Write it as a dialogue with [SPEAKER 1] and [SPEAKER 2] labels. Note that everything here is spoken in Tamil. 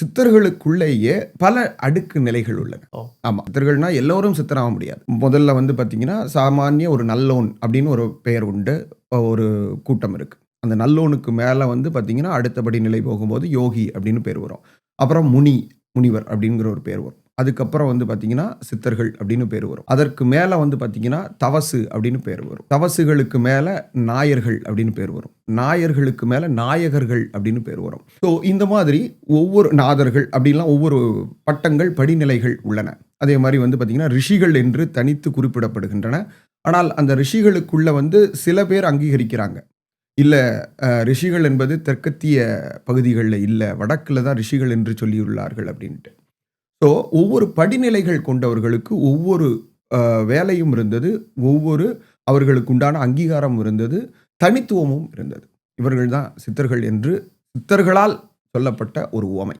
[SPEAKER 1] சித்தர்களுக்குள்ளேயே பல அடுக்கு நிலைகள் உள்ளன.
[SPEAKER 2] ஓ.
[SPEAKER 1] ஆமா. சித்தர்கள்னா எல்லோரும் சித்தராக முடியாது. முதல்ல வந்து பாத்தீங்கன்னா சாமானிய ஒரு நல்லோன் அப்படின்னு ஒரு பெயர் உண்டு. ஒரு கூட்டம் இருக்கு. அந்த நல்லோனுக்கு மேல வந்து பாத்தீங்கன்னா அடுத்தபடி நிலை போகும்போது யோகி அப்படின்னு பேர் வரும். அப்புறம் முனி முனிவர் அப்படிங்கிற ஒரு பேர் வரும். அதுக்கப்புறம் வந்து பாத்தீங்கன்னா சித்தர்கள் அப்படின்னு பேர் வரும். அதற்கு மேல வந்து பாத்தீங்கன்னா தவசு அப்படின்னு பேர் வரும். தவசுகளுக்கு மேல நாயர்கள் அப்படின்னு பேர் வரும். நாயர்களுக்கு மேல நாயகர்கள் அப்படின்னு பேர் வரும். ஸோ இந்த மாதிரி ஒவ்வொரு நாதர்கள் அப்படின்லாம் ஒவ்வொரு பட்டங்கள் படிநிலைகள் உள்ளன. அதே மாதிரி வந்து பார்த்திங்கன்னா ரிஷிகள் என்று தனித்து குறிப்பிடப்படுகின்றன. ஆனால் அந்த ரிஷிகளுக்குள்ள வந்து சில பேர் அங்கீகரிக்கிறாங்க. இல்லை ரிஷிகள் என்பது தெற்கத்திய பகுதிகளில் இல்லை வடக்கில் தான் ரிஷிகள் என்று சொல்லியுள்ளார்கள் அப்படின்ட்டு. ஸோ ஒவ்வொரு படிநிலைகள் கொண்டவர்களுக்கு ஒவ்வொரு வேலையும் இருந்தது ஒவ்வொரு அவர்களுக்கு உண்டான அங்கீகாரம் இருந்தது தனித்துவமும் இருந்தது. இவர்கள்தான் சித்தர்கள் என்று சித்தர்களால் சொல்லப்பட்ட ஒரு உவமை.